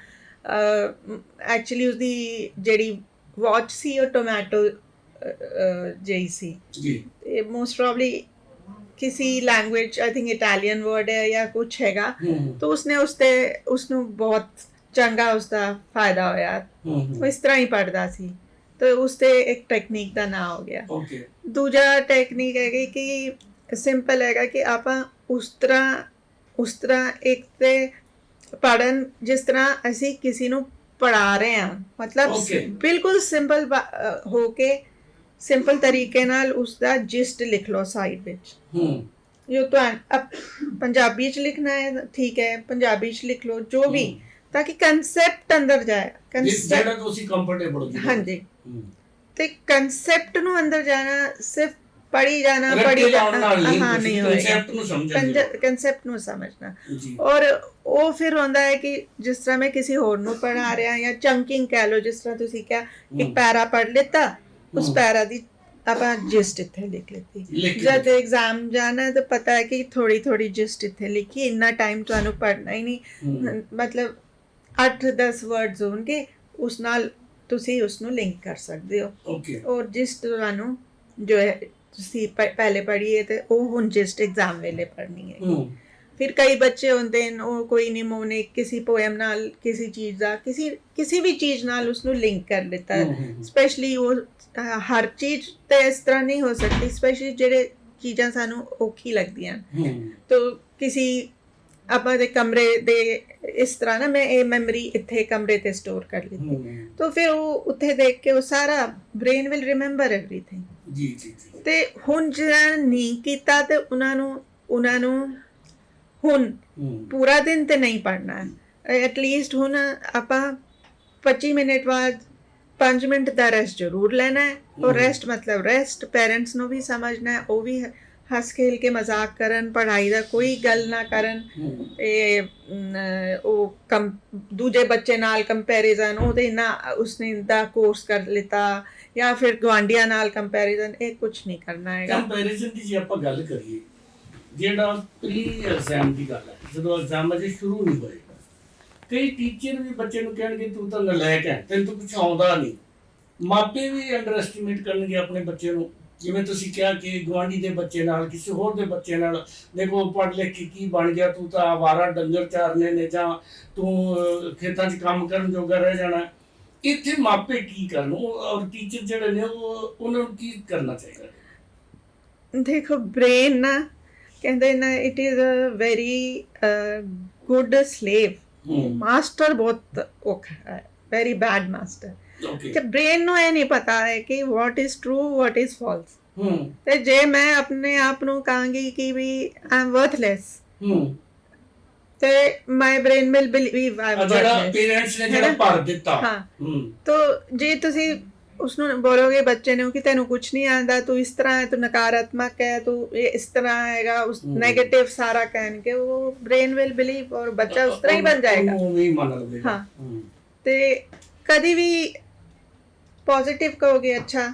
ਐਕਚੁਅਲੀ ਉਸਦੀ ਜਿਹੜੀ ਵਾਚ ਸੀ ਉਹ ਟੋਮੈਟੋ ਜਿਹੀ ਸੀ। ਜੀ। ਤੇ ਮੋਸਟ ਪ੍ਰੋਬਬਲੀ ਕਿਸੇ language I think Italian word ਹੈ ਜਾਂ ਕੁਝ ਹੈਗਾ। ਹੂੰ। ਤਾਂ ਉਸਨੇ ਉਸਤੇ ਉਸਨੂੰ ਚੰਗਾ ਉਸਦਾ ਫਾਇਦਾ ਹੋਇਆ। ਹੂੰ ਉਹ ਇਸ ਤਰ੍ਹਾਂ ਹੀ ਪੜਦਾ ਸੀ। ਤੇ ਉਸ ਤੇ ਇੱਕ ਟੈਕਨੀਕ ਦਾ ਨਾਮ ਹੋ ਗਿਆ। ਓਕੇ ਦੂਜਾ ਟੈਕਨੀਕ ਹੈਗੀ ਕਿ ਸਿੰਪਲ ਹੈਗਾ ਕਿ ਆਪਾਂ ਉਸ ਤਰ੍ਹਾਂ ਉਸ ਤਰ੍ਹਾਂ ਇੱਕ ਤੇ ਪੜਨ ਜਿਸ ਤਰ੍ਹਾਂ ਅਸੀਂ ਕਿਸੇ ਨੂੰ ਪੜਾ ਰਹੇ ਹਾਂ। ਮਤਲਬ. ਬਿਲਕੁਲ ਸਿੰਪਲ ਹੋ ਕੇ ਸਿੰਪਲ ਤਰੀਕੇ ਨਾਲ ਉਸ ਦਾ ਜਿਸਟ ਲਿਖ ਲਓ ਸਾਈਡ ਵਿੱਚ। ਹੂੰ। ਜੋ ਤੁਹਾਨੂੰ ਪੰਜਾਬੀ ਚ ਲਿਖਣਾ ਹੈ ਠੀਕ ਹੈ ਪੰਜਾਬੀ ਚ ਲਿਖ ਲਓ ਜੋ ਵੀ। ਹੂੰ। ਤਾਂ ਕਿ ਕਨਸੈਪਟ ਅੰਦਰ ਜਾਏ। ਕਨਸੈਪਟ ਜਿਹੜਾ ਤੁਸੀਂ ਕੰਫਰਟੇਬਲ ਹੋ ਹਾਂਜੀ। ਤੇ ਕਨਸੈਪਟ ਨੂੰ ਅੰਦਰ ਜਾਣਾ ਸਿਰਫ ਪੜੀ ਜਾਣਾ ਪੜੀ ਨਾਲ ਨਹੀਂ ਹਾਂ ਤੁਸੀਂ ਨਹੀਂ ਹੋਏਗਾ। concept ਨੂੰ ਸਮਝਣ ਕਨਸੈਪਟ ਨੂੰ ਸਮਝਣਾ। ਜੀ। ਔਰ ਉਹ ਫਿਰ ਹੁੰਦਾ ਹੈ ਕਿ ਜਿਸ ਤਰ੍ਹਾਂ ਮੈਂ ਕਿਸੇ ਹੋਰ ਨੂੰ ਪੜ੍ਹਾ ਰਿਹਾ ਜਾਂ ਚੰਕਿੰਗ ਕਹਿ ਲਓ ਜਿਸ ਤਰ੍ਹਾਂ ਤੁਸੀਂ ਕਿਹਾ ਹਮ। ਇੱਕ ਪੈਰਾ ਪੜ੍ਹ ਲਿੱਤਾ ਉਸ ਹਮ। ਪੈਰਾ ਦੀ ਆਪਾਂ ਜਿਸਟ ਇੱਥੇ ਲਿਖ ਲਿੱਤੀ। ਲਿਖ ਜਦ ਐਗਜ਼ਾਮ ਜਾਣਾ ਹੈ ਤਾਂ ਪਤਾ ਹੈ ਕਿ ਥੋੜੀ ਥੋੜੀ ਜਿਸਟ ਇੱਥੇ ਲਿਖੀ ਇੰਨਾ ਟਾਈਮ ਤੁਹਾਨੂੰ ਪੜ੍ਹਨਾ ਹੀ ਨਹੀਂ। ਮਤਲਬ 8-10 ਵਰਡਸ ਹੋਣਗੇ ਉਸ ਨਾਲ ਤੁਸੀਂ ਉਸ ਨੂੰ ਲਿੰਕ ਕਰ ਸਕਦੇ ਹੋ। ਓਕੇ ਔਰ ਜਿਸ ਤੁਹਾਨੂੰ ਜੋ ਹੈ ਤੁਸੀਂ ਪਹਿਲੇ ਪੜ੍ਹੀਏ ਤੇ ਉਹ ਹੁਣ ਜਿਸਟ ਐਗਜ਼ਾਮ ਵੇਲੇ ਪੜ੍ਹਨੀ ਹੈ। ਹੂੰ। ਫਿਰ ਕਈ ਬੱਚੇ ਹੁੰਦੇ ਨੇ ਉਹ ਕੋਈ ਨਿਮੋਨਿਕ ਕਿਸੇ ਪੋਇਮ ਨਾਲ ਕਿਸੇ ਚੀਜ਼ ਦਾ ਕਿਸੇ ਕਿਸੇ ਵੀ ਚੀਜ਼ ਨਾਲ ਉਸ ਨੂੰ ਲਿੰਕ ਕਰ ਲਿੱਤਾ ਹੂੰ, ਹੂੰ, ਹੂੰ। ਸਪੈਸ਼ਲੀ ਉਹ ਹਰ ਚੀਜ਼ ਤੇ ਇਸ ਤਰ੍ਹਾਂ ਨਹੀਂ ਹੋ ਸਕਦੀ ਸਪੈਸ਼ਲੀ ਜਿਹੜੇ ਚੀਜ਼ਾਂ ਸਾਨੂੰ ਔਖੀ ਲੱਗਦੀਆਂ ਹੂੰ। ਤੋ ਕਿਸੇ ਆਪਾਂ ਦੇ ਕਮਰੇ ਦੇ ਇਸ ਤਰ੍ਹਾਂ ਨਾ ਮੈਂ ਇਹ ਮੈਮਰੀ ਇੱਥੇ ਕਮਰੇ ਤੇ ਸਟੋਰ ਕਰ ਲਈ ਹੂੰ। ਤੋ ਫਿਰ ਉਹ ਉੱਥੇ ਦੇਖ ਕੇ ਉਹ ਸਾਰਾ ਬ੍ਰੇਨ ਵਿਲ ਰਿਮੈਂਬਰ ਐਵਰੀਥਿੰਗ ਜੀ ਜੀ ਜੀ। ਤੇ ਹੁਣ ਜਿਹੜਾ ਨਹੀਂ ਕੀਤਾ ਤੇ ਉਹਨਾਂ ਨੂੰ ਉਹਨਾਂ ਨੂੰ ਹੁਣ ਹੂੰ। ਪੂਰਾ ਦਿਨ ਤੇ ਨਹੀਂ ਪੜਨਾ ਹੈ। ਐਟ ਲੀਸਟ ਹੁਣ ਆਪਾਂ 25 ਮਿੰਟ ਬਾਅਦ 5 ਮਿੰਟ ਦਾ ਰੈਸਟ ਜ਼ਰੂਰ ਲੈਣਾ ਹੈ। ਔਰ। ਰੈਸਟ ਮਤਲਬ ਰੈਸਟ ਪੈਰੈਂਟਸ ਨੂੰ ਵੀ ਸਮਝਣਾ ਹੈ ਉਹ ਵੀ ਹੱਸ ਖੇਲ ਕੇ ਮਜ਼ਾਕ ਕਰਨ ਪੜ੍ਹਾਈ ਦਾ ਕੋਈ ਗੱਲ ਨਾ ਕਰਨ ਇਹ ਉਹ ਕੰ ਦੂਜੇ ਬੱਚੇ ਨਾਲ ਕੰਪੈਰੀਜ਼ਨ ਉਹਦੇ ਨਾ ਉਸਨੇ ਦਾ ਕੋਰਸ ਕਰ ਲਿੱਤਾ ਜਾਂ ਫਿਰ ਗਵਾਂਡੀਆਂ ਨਾਲ ਕੰਪੈਰੀਜ਼ਨ ਇਹ ਕੁਝ ਨਹੀਂ ਕਰਨਾ ਹੈਗਾ। ਕੰਪੈਰੀਜ਼ਨ ਦੀ ਜੇ ਆਪਾਂ ਗੱਲ ਕਰੀਏ ਜਿਹੜਾ ਪ੍ਰੀ ਐਗਜ਼ਾਮ ਦੀ ਗੱਲ ਹੈ ਜਦੋਂ ਐਗਜ਼ਾਮ ਅਜੇ ਸ਼ੁਰੂ ਨਹੀਂ ਹੋਏ ਕਈ ਟੀਚਰ ਵੀ ਬੱਚੇ ਨੂੰ ਕਹਿਣਗੇ ਤੂੰ ਤਾਂ ਨਲਾਇਕ ਹੈ ਤੈਨੂੰ ਤਾਂ ਕੁਝ ਆਉਂਦਾ ਨਹੀਂ। ਮਾਪੇ ਵੀ ਅੰਡਰ ਐਸਟੀਮੇਟ ਕਰਨਗੇ ਆਪਣੇ ਬੱਚੇ ਨੂੰ। ਜਿਵੇਂ ਤੁਸੀਂ ਕਿਹਾ ਕਿ ਗਵਾਂਢੀ ਦੇ ਬੱਚੇ ਨਾਲ ਕਿਸੇ ਹੋਰ ਦੇ ਬੱਚੇ ਨਾਲ ਦੇਖੋ ਪੜ੍ਹ ਲਿਖ ਕੇ ਕੀ ਬਣ ਗਿਆ ਤੂੰ ਤਾਂ ਆਵਾਰਾ ਡੰਗਰ ਚਾਰਨੇ ਨੇ ਜਾਂ ਤੂੰ ਖੇਤਾਂ 'ਚ ਕੰਮ ਕਰਨ ਜੋਗਾ ਰਹਿ ਜਾਣਾ। ਇੱਥੇ ਮਾਪੇ ਕੀ ਕਰਨ? ਉਹ ਔਰ ਟੀਚਰ ਜਿਹੜੇ ਨੇ ਉਹ ਉਹਨਾਂ ਨੂੰ ਕੀ ਕਰਨਾ ਚਾਹੀਦਾ? ਦੇਖੋ ਬ੍ਰੇਨ ਨਾ ਕਹਿੰਦੇ ਨਾ it is a very good slave master ਬਹੁਤ ਔਖਾ ਹੈ ਵੈਰੀ ਬੈਡ ਮਾਸਟਰ ਤੇ ਬ੍ਰੇਨ ਨੂੰ ਇਹ ਨਹੀਂ ਪਤਾ ਹੈ ਕਿ what is true what is false ਹੂੰ। ਤੇ ਜੇ ਮੈਂ ਆਪਣੇ ਆਪ ਨੂੰ ਕਹਾਂਗੀ ਕਿ ਵੀ ਆਈ ਐਮ ਵਰਥਲੈਸ ਹੂੰ। ਤੇ my brain will believe I ਆ ਐਮ ਵਰਥਲੈਸ ਪੇਰੈਂਟਸ ਨੇ ਜਿਹੜਾ? ਭਰ ਦਿੱਤਾ। ਹਾਂ। ਤੋ ਜੇ ਤੁਸੀਂ ਉਸ ਨੂੰ ਬੋਲੋਗੇ ਬੱਚੇ ਨੂੰ ਕਿ ਤੈਨੂੰ ਕੁਝ ਨਹੀਂ ਆਂਦਾ ਤੂੰ ਇਸ ਤਰ੍ਹਾਂ ਹੈ ਤੂੰ ਨਕਾਰਾਤਮਕ ਹੈ ਤੂੰ ਇਹ ਇਸ ਤਰ੍ਹਾਂ ਹੈਗਾ ਉਸ। 네ਗੇਟਿਵ ਸਾਰਾ ਕਹਿਣਗੇ ਉਹ ਬ੍ਰੇਨ ਵਿਲ ਬਲੀਵ ਔਰ ਬੱਚਾ ਉਸ ਤਰ੍ਹਾਂ ਹੀ ਬਣ ਜਾਏਗਾ। ਉਹ ਵੀ ਮੰਨ ਲਵੇਗਾ। ਹਾਂ। ਹੂੰ। ਤੇ ਕਦੀ ਵੀ ਪੋਜ਼ਿਟਿਵ ਕਹੋਗੇ ਅੱਛਾ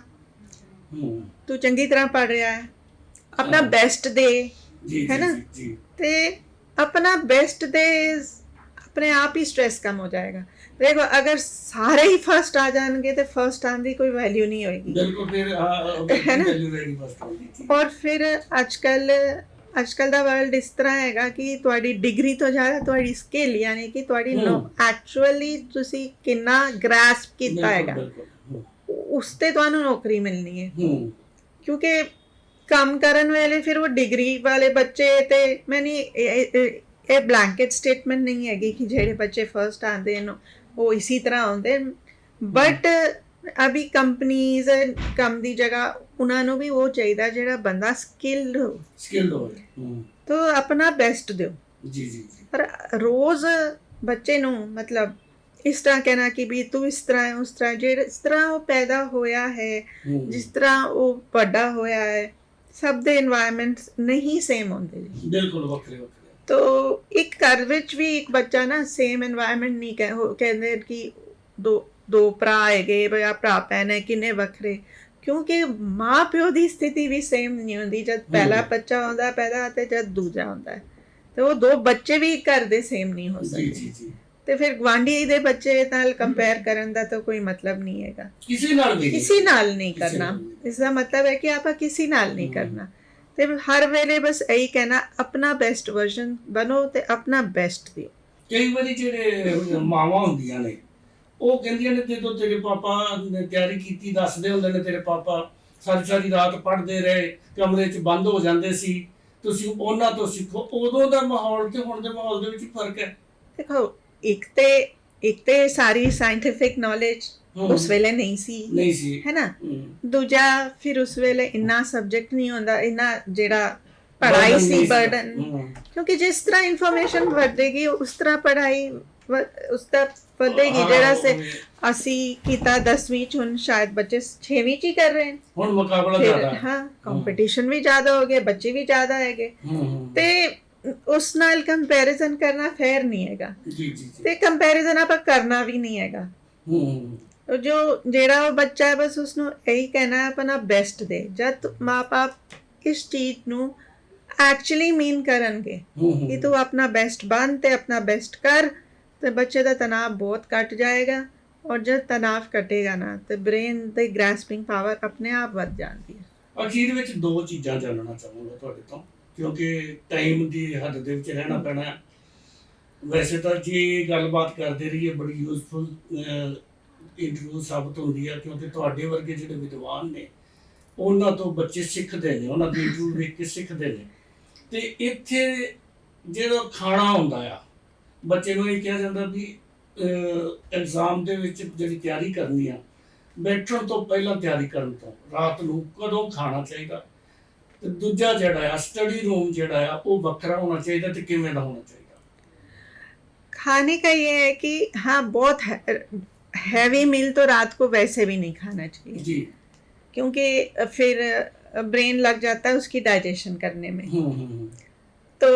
ਹੂੰ ਤੂੰ ਚੰਗੀ ਤਰ੍ਹਾਂ ਪੜ ਰਿਹਾ ਹੈ ਆਪਣਾ ਹਾਂ। ਬੈਸਟ ਦੇ ਜੀ ਹੈ ਜੀ, ਨਾ? ਜੀ ਜੀ ਤੇ अपना बेस्ट दे अपने आप ही स्ट्रेस कम हो जाएगा देखो अगर सारे ही फर्स्ट आ जाएंगे तो फर्स्ट आने की कोई वैल्यू नहीं होगी ਬਿਲਕੁਲ ਫਿਰ ਹੈ ਨਾ? ਵੈਲਿਊ ਰੈਡੀ ਬਸ ਹੋਣੀ ਜੀ ਔਰ ਫਿਰ ਅੱਜਕੱਲ ਅੱਜਕੱਲ ਦਾ ਵਰਲਡ ਇਸ ਤਰ੍ਹਾਂ ਹੈਗਾ ਕਿ ਤੁਹਾਡੀ ਡਿਗਰੀ ਤੋਂ ਜ਼ਿਆਦਾ ਤੁਹਾਡੀ ਸਕਿੱਲ ਯਾਨੀ ਕਿ ਤੁਹਾਡੀ ਹਮ। ਐਕਚੁਅਲੀ ਤੁਸੀਂ ਕਿੰਨਾ ਗ੍ਰਾਸਪ ਕੀਤਾ ਬਿਲਕੁਲ, ਹੈਗਾ ਬਿਲਕੁਲ, ਹੂੰ, ਉਸ ਤੇ ਤੁਹਾਨੂੰ ਨੌਕਰੀ ਮਿਲਣੀ ਹੈ। ਹੂੰ। ਕਿਉਂਕਿ ਕੰਮ ਕਰਨ ਵੇਲੇ ਫਿਰ ਉਹ ਡਿਗਰੀ ਵਾਲੇ ਬੱਚੇ ਤੇ ਮੈਂ ਨਹੀਂ ਇਹ- ਬਲੈਂਕਟ ਸਟੇਟਮੈਂਟ ਨਹੀਂ ਹੈਗੀ ਕਿ ਜਿਹੜੇ ਬੱਚੇ ਫਰਸਟ ਆਉਂਦੇ ਨੇ ਉਹ ਇਸੀ ਤਰ੍ਹਾਂ ਆਉਂਦੇ ਬਟ ਅਭੀ ਕੰਪਨੀਆਂ ਕੰਮ ਦੀ ਜਗ੍ਹਾ ਉਹਨਾਂ ਨੂੰ ਵੀ ਉਹ ਚਾਹੀਦਾ ਜਿਹੜਾ ਬੰਦਾ ਸਕਿਲਡ ਹੋ ਸਕਿਲਡ ਹੋਵੇ ਹੂੰ। ਤੋ ਆਪਣਾ ਬੈਸਟ ਦਿਓ। ਜੀ ਜੀ। ਪਰ ਰੋਜ਼ ਬੱਚੇ ਨੂੰ ਮਤਲਬ ਇਸ ਤਰ੍ਹਾਂ ਕਹਿਣਾ ਕਿ ਵੀ ਤੂੰ ਇਸ ਤਰ੍ਹਾਂ ਹੈ ਉਸ ਤਰ੍ਹਾਂ ਜਿਸ ਤਰ੍ਹਾਂ ਉਹ ਪੈਦਾ ਹੋਇਆ ਹੈ ਜਿਸ ਤਰ੍ਹਾਂ ਉਹ ਵੱਡਾ ਹੋਇਆ ਹੈ ਸਭ ਦੇ এনवायरमेंट्स ਨਹੀਂ ਸੇਮ ਹੁੰਦੇ ਜੀ। ਬਿਲਕੁਲ ਵੱਖਰੇ ਵੱਖਰੇ। ਤੋ ਇੱਕ ਘਰ ਵਿੱਚ ਵੀ ਇੱਕ ਬੱਚਾ ਨਾ ਸੇਮ এনवायरमेंट ਨਹੀਂ ਕਹਿੰਦੇ ਕਿ ਦੋ ਦੋ ਭਰਾ ਹੈਗੇ ਜਾਂ ਭਰਾ ਭੈਣ ਹੈ ਕਿੰਨੇ ਵੱਖਰੇ। ਕਿਉਂਕਿ ਮਾਪਿਓ ਦੀ ਸਥਿਤੀ ਵੀ ਸੇਮ ਨਹੀਂ ਹੁੰਦੀ ਜਦ ਪਹਿਲਾ ਬੱਚਾ ਹੁੰਦਾ ਪੈਦਾ ਤੇ ਜਦ ਦੂਜਾ ਹੁੰਦਾ ਤੇ ਉਹ ਦੋ ਬੱਚੇ ਵੀ ਘਰ ਦੇ ਸੇਮ ਨਹੀਂ ਹੋ ਸਕਦੇ। ਜੀ ਜੀ ਜੀ। ਤੇ ਫਿਰ ਗਵਾਂਢੀ ਦੇ ਬੱਚੇ ਨਾਲ ਕੰਪੇਅਰ ਕਰਨ ਦਾ ਤਾਂ ਕੋਈ ਮਤਲਬ ਨਹੀਂ ਹੈਗਾ ਕਿਸੇ ਨਾਲ ਨਹੀਂ। ਕਿਸੇ ਨਾਲ ਨਹੀਂ ਕਰਨਾ। ਇਸ ਦਾ ਮਤਲਬ ਹੈ ਕਿ ਆਪਾਂ ਕਿਸੇ ਨਾਲ ਨਹੀਂ। ਕਰਨਾ ਤੇ ਹਰ ਵੇਲੇ ਬਸ ਇਹੀ ਕਹਿਣਾ ਆਪਣਾ ਬੈਸਟ ਵਰਜ਼ਨ ਬਣੋ ਤੇ ਆਪਣਾ ਬੈਸਟ ਦਿਓ ਕਈ ਵਾਰੀ ਜਿਹੜੇ ਮਾਵਾਂ ਹੁੰਦੀਆਂ ਨੇ ਉਹ ਕਹਿੰਦੀਆਂ ਨੇ ਜਦੋਂ ਤੇਰੇ ਪਾਪਾ ਨੇ ਤਿਆਰੀ ਕੀਤੀ ਦੱਸਦੇ ਹੁੰਦੇ ਨੇ ਤੇਰੇ ਪਾਪਾ ਸਾਰੀ ਸਾਰੀ ਰਾਤ ਪੜ੍ਹਦੇ ਰਹੇ ਕਮਰੇ 'ਚ ਬੰਦ ਹੋ ਜਾਂਦੇ ਸੀ ਤੁਸੀਂ ਉਹਨਾਂ ਤੋਂ ਸਿੱਖੋ ਉਦੋਂ ਦਾ ਮਾਹੌਲ ਤੇ ਹੁਣ ਦੇ ਮਾਹੌਲ ਦੇ ਵਿੱਚ ਫ਼ਰਕ ਹੈ ਦੇਖੋ ਇੱਕ ਤੇ ਇੱਕ ਤੇ ਸਾਰੀ ਸਾਇੰਟੀਫਿਕ ਨੌਲੇਜ। ਉਸ ਵੇਲੇ ਨਹੀਂ ਸੀ ਨਹੀਂ ਸੀ ਹੈ ਨਾ। ਦੂਜਾ ਫਿਰ ਉਸ ਵੇਲੇ ਇੰਨਾ ਸਬਜੈਕਟ ਨਹੀਂ ਹੁੰਦਾ ਇੰਨਾ ਜਿਹੜਾ Burden ਸੀ ਬਰਡਨ। ਕਿਉਂਕਿ ਜਿਸ ਤਰ੍ਹਾਂ ਇਨਫੋਰਮੇਸ਼ਨ ਵਧੇਗੀ ਉਸ ਤਰ੍ਹਾਂ ਪੜ੍ਹਾਈ ਵ- ਉਸ ਦਾ ਵਧੇਗੀ ਜਿਹੜਾ ਸੇ ਅਸੀਂ ਕੀਤਾ 10ਵੀਂ ਚ ਹੁਣ ਸ਼ਾਇਦ ਬੱਚੇ 6ਵੀਂ ਚ ਹੀ ਕਰ ਰਹੇ ਨੇ ਹੁਣ ਮੁਕਾਬਲਾ ਜ਼ਿਆਦਾ ਹੈ ਕੰਪੀਟੀਸ਼ਨ ਵੀ ਜ਼ਿਆਦਾ ਹੋ ਗਿਆ ਬੱਚੇ ਵੀ ਜ਼ਿਆਦਾ ਹੈਗੇ। ਤੇ ਉਸ ਨਾਲ ਕੰਪੈਰੀਜ਼ਨ ਕਰਨਾ ਫੇਅਰ ਨਹੀਂ ਹੈਗਾ। ਜੀ ਜੀ ਤੇ ਕੰਪੈਰੀਜ਼ਨ ਆਪਾਂ ਕਰਨਾ ਵੀ ਨਹੀਂ ਹੈਗਾ। ਹੂੰ ਉਹ ਜੋ ਜਿਹੜਾ ਉਹ ਬੱਚਾ ਹੈ ਬਸ ਉਸ ਨੂੰ ਇਹੀ ਕਹਿਣਾ ਹੈ ਆਪਣਾ ਬੈਸਟ ਦੇ। ਜਦ ਮਾਪੇ ਇਸ ਚੀਜ਼ ਨੂੰ ਐਕਚੁਅਲੀ ਮੀਨ ਕਰਨਗੇ ਕਿ ਤੂੰ ਆਪਣਾ ਬੈਸਟ ਬਣ ਤੇ ਆਪਣਾ ਬੈਸਟ ਕਰ ਤੇ ਬੱਚੇ ਦਾ ਤਣਾਅ ਬਹੁਤ ਘਟ ਜਾਏਗਾ ਔਰ ਜਦ ਤਣਾਅ ਘਟੇਗਾ ਨਾ ਤੇ ਬ੍ਰੇਨ ਦੀ ਗ੍ਰੈਸਪਿੰਗ ਪਾਵਰ ਆਪਣੇ ਆਪ ਵੱਧ ਜਾਂਦੀ ਹੈ। ਅਖੀਰ ਵਿੱਚ ਦੋ ਚੀਜ਼ਾਂ ਜਾਣਨਾ ਚਾਹਾਂਗਾ ਤੁਹਾਡੇ ਤੋਂ। ਕਿਉਂਕਿ ਟਾਈਮ ਦੀ ਹੱਦ ਦੇ ਵਿੱਚ ਰਹਿਣਾ ਪੈਣਾ ਵੈਸੇ ਤਾਂ ਜੇ ਗੱਲਬਾਤ ਕਰਦੇ ਰਹੀਏ, ਬੜੀ ਯੂਸਫੁਲ ਇੰਟਰਵਿਊ ਸਾਬਤ ਹੁੰਦੀ ਹੈ ਕਿਉਂਕਿ ਤੁਹਾਡੇ ਵਰਗੇ ਜਿਹੜੇ ਵਿਦਵਾਨ ਨੇ, ਉਹਨਾਂ ਤੋਂ ਬੱਚੇ ਸਿੱਖਦੇ ਨੇ, ਉਹਨਾਂ ਦੀ ਇੰਟਰਵਿਊ ਵੇਖ ਕੇ ਸਿੱਖਦੇ ਨੇ। ਤੇ ਇੱਥੇ ਜਿਹੜਾ ਖਾਣਾ ਹੁੰਦਾ ਆ, ਬੱਚੇ ਨੂੰ ਇਹ ਕਿਹਾ ਜਾਂਦਾ ਵੀ ਐਗਜ਼ਾਮ ਦੇ ਵਿੱਚ ਜਿਹੜੀ ਤਿਆਰੀ ਕਰਨੀ ਆ, ਬੈਠਣ ਤੋਂ ਪਹਿਲਾਂ ਤਿਆਰੀ ਕਰਨ ਤੋਂ, ਰਾਤ ਨੂੰ ਕਦੋਂ ਖਾਣਾ ਚਾਹੀਦਾ? ਤੇ ਦੂਜਾ ਜਿਹੜਾ ਆ ਸਟੱਡੀ ਰੂਮ ਜਿਹੜਾ ਆ ਉਹ ਵੱਖਰਾ ਹੋਣਾ ਚਾਹੀਦਾ ਤੇ ਕਿਵੇਂ ਦਾ ਹੋਣਾ ਚਾਹੀਦਾ खाने का ये है कि हाँ बहुत हैवी मील तो रात को वैसे भी नहीं खाना चाहिए ਜੀ क्योंकि फिर ब्रेन लग जाता है उसकी डाइजेशन करने में ਹੂੰ ਹੂੰ तो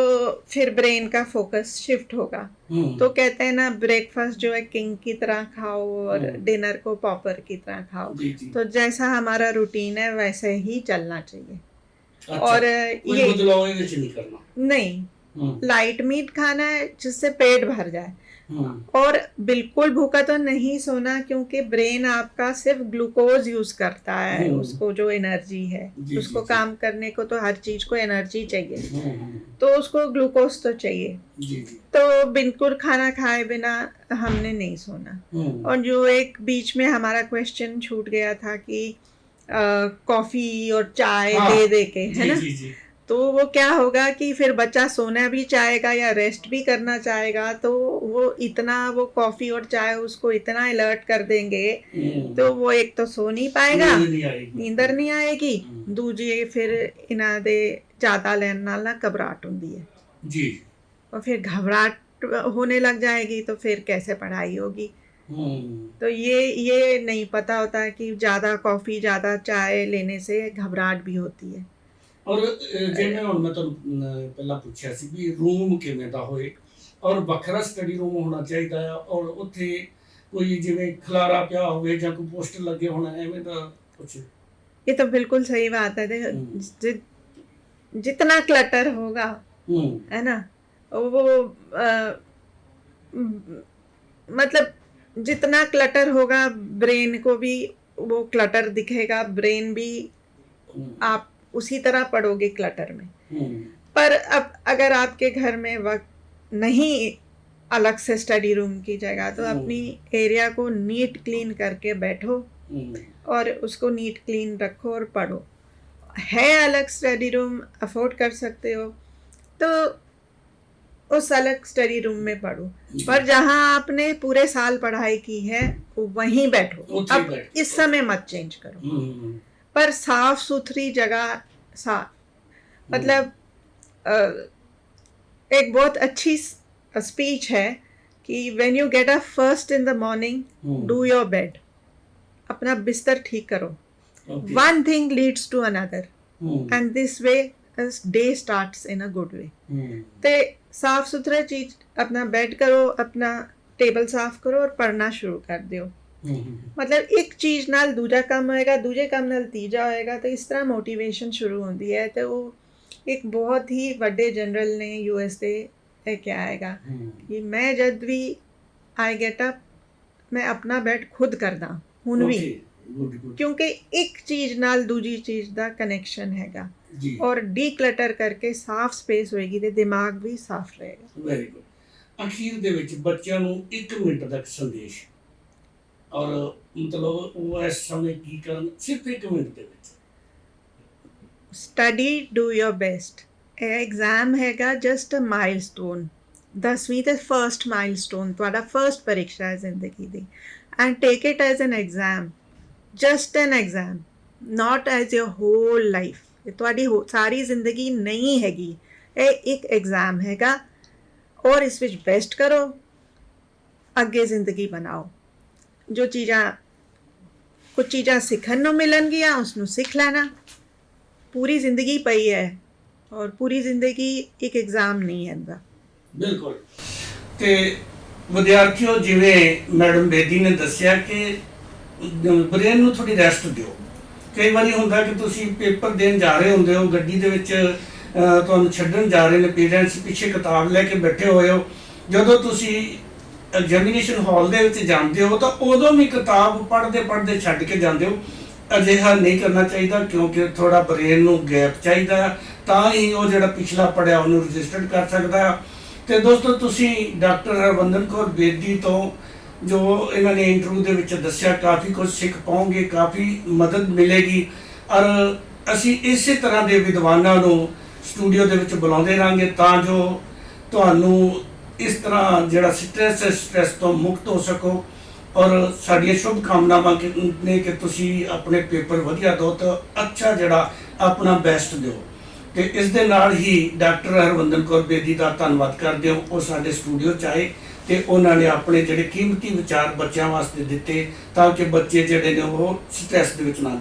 फिर ब्रेन का फोकस शिफ्ट होगा ਹੂੰ तो कहते हैं ना ब्रेकफास्ट जो है किंग की तरह खाओ और हम्म। डिनर को पॉपर की तरह खाओ ਜੀ ਜੀ तो जैसा हमारा रूटीन है वैसे ही चलना चाहिए अच्छा। और ये नहीं हम्म। लाइट मीट खाना है जिससे पेट भर जाए। हम्म। और बिल्कुल भूखा तो नहीं सोना क्योंकि ब्रेन आपका सिर्फ़ ग्लूकोज यूज़ करता है। हम्म। उसको जो एनर्जी है। जी, उसको जी, काम करने को तो हर चीज़ को एनर्जी चाहिए। तो उसको ग्लूकोज तो चाहिए। जी, तो बिल्कुल खाना खाए बिना हमने नहीं सोना। और जो एक बीच में हमारा क्वेश्चन छूट गया था कि कॉफी और चाय हाँ, दे दे के है जी ना जी जी तो वो क्या होगा कि फिर बच्चा सोना भी चाहेगा या रेस्ट भी करना चाहेगा तो वो इतना वो कॉफी और चाय उसको इतना अलर्ट कर देंगे हम्म, तो वो एक तो सो नहीं पाएगा नींद नहीं आएगी ਨੀਂਦਰ ਨਹੀਂ ਆਏਗੀ ਹਮ। ਦੂਜੀ ਫਿਰ ਇਹਨਾਂ ਦੇ ਜ਼ਿਆਦਾ ਲੈਣ ਨਾਲ ਨਾ ਘਬਰਾਹਟ ਹੁੰਦੀ ਹੈ जी और फिर घबराहट होने लग जाएगी तो फिर कैसे पढ़ाई होगी हम्म तो ये ये नहीं पता होता कि ज़्यादा कॉफ़ी ज़्यादा चाय लेने से घबराहट भी होती है ਔਰ ਅਹ, ਜਿਵੇਂ ਹੁਣ ਮੈਂ ਤੁਹਾਨੂੰ ਅਹ, ਪਹਿਲਾਂ ਪੁੱਛਿਆ ਸੀ ਵੀ ਰੂਮ ਕਿਵੇਂ ਦਾ ਹੋਏ ਔਰ ਵੱਖਰਾ ਸਟੱਡੀ ਰੂਮ ਹੋਣਾ ਚਾਹੀਦਾ ਆ ਔਰ ਉੱਥੇ ਕੋਈ ਜਿਵੇਂ ਖਲਾਰਾ ਪਿਆ ਹੋਵੇ ਜਾਂ ਕੋਈ ਪੋਸਟਰ ਲੱਗੇ ਹੋਣਾ ਐਵੇਂ ਦਾ ਕੁਝ ये तो बिल्कुल सही बात है देखो, हम्म। जि- जितना क्लटर होगा ਹੂੰ है ना वो अ, म- मतलब जितना क्लटर होगा ब्रेन को भी वो क्लटर दिखेगा ब्रेन भी हम्म। आप उसी तरह पढ़ोगे क्लटर में। हम्म। पर अब अगर आपके घर में वक्त नहीं अलग से स्टडी रूम की जगह तो हम्म। अपनी एरिया को नीट क्लीन करके बैठो और उसको नीट क्लीन रखो और पढ़ो। है अलग स्टडी रूम अफोर्ड कर सकते हो। तो उस अलग स्टडी रूम में पढ़ो। पर जहाँ आपने पूरे साल पढ़ाई की है वहीं बैठो। अब इस समय मत चेंज करो। पर साफ़ सुथरी जगह सा मतलब एक बहुत अच्छी स्पीच है कि when you get a first in the morning do your bed अपना बिस्तर ठीक करो। One thing leads to another and this way day start in a good way तो ਸਾਫ਼ ਸੁਥਰਾ ਚੀਜ਼ ਆਪਣਾ ਬੈੱਡ ਕਰੋ ਆਪਣਾ ਟੇਬਲ ਸਾਫ਼ ਕਰੋ ਔਰ ਪੜਨਾ ਸ਼ੁਰੂ ਕਰ ਦਿਓ। ਮਤਲਬ ਇੱਕ ਚੀਜ਼ ਨਾਲ ਦੂਜਾ ਕੰਮ ਹੋਏਗਾ ਦੂਜੇ ਕੰਮ ਨਾਲ ਤੀਜਾ ਹੋਏਗਾ ਤਾਂ ਇਸ ਤਰ੍ਹਾਂ ਮੋਟੀਵੇਸ਼ਨ ਸ਼ੁਰੂ ਹੁੰਦੀ ਹੈ। ਤੇ ਉਹ ਇੱਕ ਬਹੁਤ ਹੀ ਵੱਡੇ ਜਨਰਲ ਨੇ ਯੂਐਸ ਦੇ ਇਹ ਕਿਹਾ ਹੈਗਾ ਕਿ ਮੈਂ ਜਦ ਵੀ ਆਈ ਗੈਟ ਅਪ ਮੈਂ ਆਪਣਾ ਬੈਡ ਖੁਦ ਕਰਦਾ ਹੁਣ ਵੀ। ਕਿਉਂਕਿ ਇੱਕ ਚੀਜ਼ ਨਾਲ ਦੂਜੀ ਚੀਜ਼ ਦਾ ਕਨੈਕਸ਼ਨ ਹੈਗਾ। ਜੀ। ਔਰ ਡੀਕਲਟਰ ਕਰਕੇ ਸਾਫ਼ ਸਪੇਸ ਹੋਏਗੀ ਤੇ ਦਿਮਾਗ ਵੀ ਸਾਫ਼ ਰਹੇਗਾ। ਵੈਰੀ ਗੁੱਡ ਅਖੀਰ ਦੇ ਵਿੱਚ ਬੱਚਿਆਂ ਨੂੰ 1 ਮਿੰਟ ਤੱਕ ਸੰਦੇਸ਼। ਔਰ ਮਤਲਬ ਉਹ ਇਸ ਸਮੇਂ ਕੀ ਕਰਨ? ਸਿਰਫ 1 ਮਿੰਟ ਦੇ ਵਿੱਚ। ਸਟੱਡੀ ਡੂ ਯੋਰ ਬੈਸਟ ਇਹ ਐਗਜ਼ਾਮ ਹੈਗਾ ਜਸਟ ਅ ਮਾਈਲਸਟੋਨ 10ਵੀਂ ਤੇ ਫਰਸਟ ਮਾਈਲਸਟੋਨ ਤੁਹਾਡਾ ਫਰਸਟ ਪਰੀਖਿਆ ਹੈ ਜ਼ਿੰਦਗੀ ਦੀ। And take it as an exam just an exam not as your whole life ਇਹ ਤੁਹਾਡੀ ਹੋ- ਸਾਰੀ ਜ਼ਿੰਦਗੀ ਨਹੀਂ ਹੈਗੀ। ਇਹ ਇੱਕ ਐਗਜ਼ਾਮ ਹੈਗਾ। ਔਰ ਇਸ ਵਿੱਚ ਬੈਸਟ ਕਰੋ। ਅੱਗੇ ਜ਼ਿੰਦਗੀ ਬਣਾਓ। ਜੋ ਚੀਜ਼ਾਂ ਕੁਝ ਚੀਜ਼ਾਂ ਸਿੱਖਣ ਨੂੰ ਮਿਲਣਗੀਆਂ ਉਸ ਨੂੰ ਸਿੱਖ ਲੈਣਾ। ਪੂਰੀ ਜ਼ਿੰਦਗੀ ਪਈ ਹੈ। ਔਰ ਪੂਰੀ ਜ਼ਿੰਦਗੀ ਇੱਕ ਐਗਜ਼ਾਮ ਨਹੀਂ ਹੁੰਦਾ ਬਿਲਕੁਲ। ਤੇ ਵਿਦਿਆਰਥੀਓ, ਜਿਵੇਂ ਮੈਡਮ ਬੇਦੀ ਨੇ ਦੱਸਿਆ ਕਿ ਬ੍ਰੇਨ ਨੂੰ ਥੋੜੀ ਰੈਸਟ ਦਿਓ। ਕਈ ਵਾਰੀ ਹੁੰਦਾ ਕਿ ਤੁਸੀਂ ਪੇਪਰ ਦੇਣ ਜਾ ਰਹੇ ਹੁੰਦੇ ਹੋ, ਗੱਡੀ ਦੇ ਵਿੱਚ ਤੁਹਾਨੂੰ ਛੱਡਣ ਜਾ ਰਹੇ ਨੇ ਪੇਰੈਂਟਸ ਪਿੱਛੇ ਕਿਤਾਬ ਲੈ ਕੇ ਬੈਠੇ ਹੋਏ ਹੋ। ਜਦੋਂ ਤੁਸੀਂ ਐਗਜ਼ਾਮੀਨੇਸ਼ਨ ਹਾਲ ਦੇ ਵਿੱਚ ਜਾਂਦੇ ਹੋ, ਤਾਂ ਉਦੋਂ ਵੀ ਕਿਤਾਬ ਪੜ੍ਹਦੇ ਪੜ੍ਹਦੇ ਛੱਡ ਕੇ ਜਾਂਦੇ ਹੋ। ਅਜਿਹਾ ਨਹੀਂ ਕਰਨਾ ਚਾਹੀਦਾ, ਕਿਉਂਕਿ ਥੋੜਾ ਬ੍ਰੇਨ ਨੂੰ ਗੈਪ ਚਾਹੀਦਾ ਤਾਂ ਹੀ ਉਹ ਜਿਹੜਾ ਪਿਛਲਾ ਪੜਿਆ ਉਹਨੂੰ ਰਜਿਸਟਰਡ ਕਰ ਸਕਦਾ ਹੈ। ਤੇ ਦੋਸਤੋ, ਤੁਸੀਂ ਡਾਕਟਰ ਹਰਵੰਦਨ ਕੌਰ ਬੇਦੀ ਤੋਂ ਜੋ ਇਹਨਾਂ ਨੇ ਇੰਟਰਵਿਊ ਦੇ ਵਿੱਚ ਦੱਸਿਆ, ਕਾਫੀ ਕੁਝ ਸਿੱਖ ਪਾਉਂਗੇ ਕਾਫੀ ਮਦਦ ਮਿਲੇਗੀ। ਔਰ ਅਸੀਂ ਇਸੇ ਤਰ੍ਹਾਂ ਦੇ ਵਿਦਵਾਨਾਂ ਨੂੰ ਸਟੂਡੀਓ ਦੇ ਵਿੱਚ ਬੁਲਾਉਂਦੇ ਰਾਂਗੇ ਤਾਂ ਜੋ ਤੁਹਾਨੂੰ ਇਸ ਤਰ੍ਹਾਂ ਜਿਹੜਾ ਸਟ੍ਰੈਸ ਹੈ ਸਟ੍ਰੈਸ ਤੋਂ ਮੁਕਤ ਹੋ ਸਕੋ। ਔਰ ਸਾਡੀਆਂ ਸ਼ੁਭ ਕਾਮਨਾਵਾਂ ਨੇ ਕਿ ਤੁਸੀਂ ਆਪਣੇ ਪੇਪਰ ਵਧੀਆ ਦਿਓ ਤਾਂ ਅੱਛਾ ਜਿਹੜਾ ਆਪਣਾ ਬੈਸਟ ਦਿਓ। ਤੇ ਇਸ ਦੇ ਨਾਲ ਹੀ ਡਾਕਟਰ ਹਰਵੰਦਨ ਕੌਰ ਬੇਦੀ ਦਾ ਧੰਨਵਾਦ ਕਰਦੇ ਹਾਂ। ਉਹ ਸਾਡੇ ਸਟੂਡੀਓ ਚ ਆਏ। ਤੇ ਉਹਨਾਂ ਨੇ ਆਪਣੇ ਜਿਹੜੇ ਕੀਮਤੀ ਵਿਚਾਰ ਬੱਚਿਆਂ ਵਾਸਤੇ ਦਿੱਤੇ ਤਾਂ ਕਿ ਬੱਚੇ ਜਿਹੜੇ ਨੇ ਉਹ ਸਟ੍ਰੈਸ ਦੇ ਵਿੱਚ ਨਾ ਜਾਣ।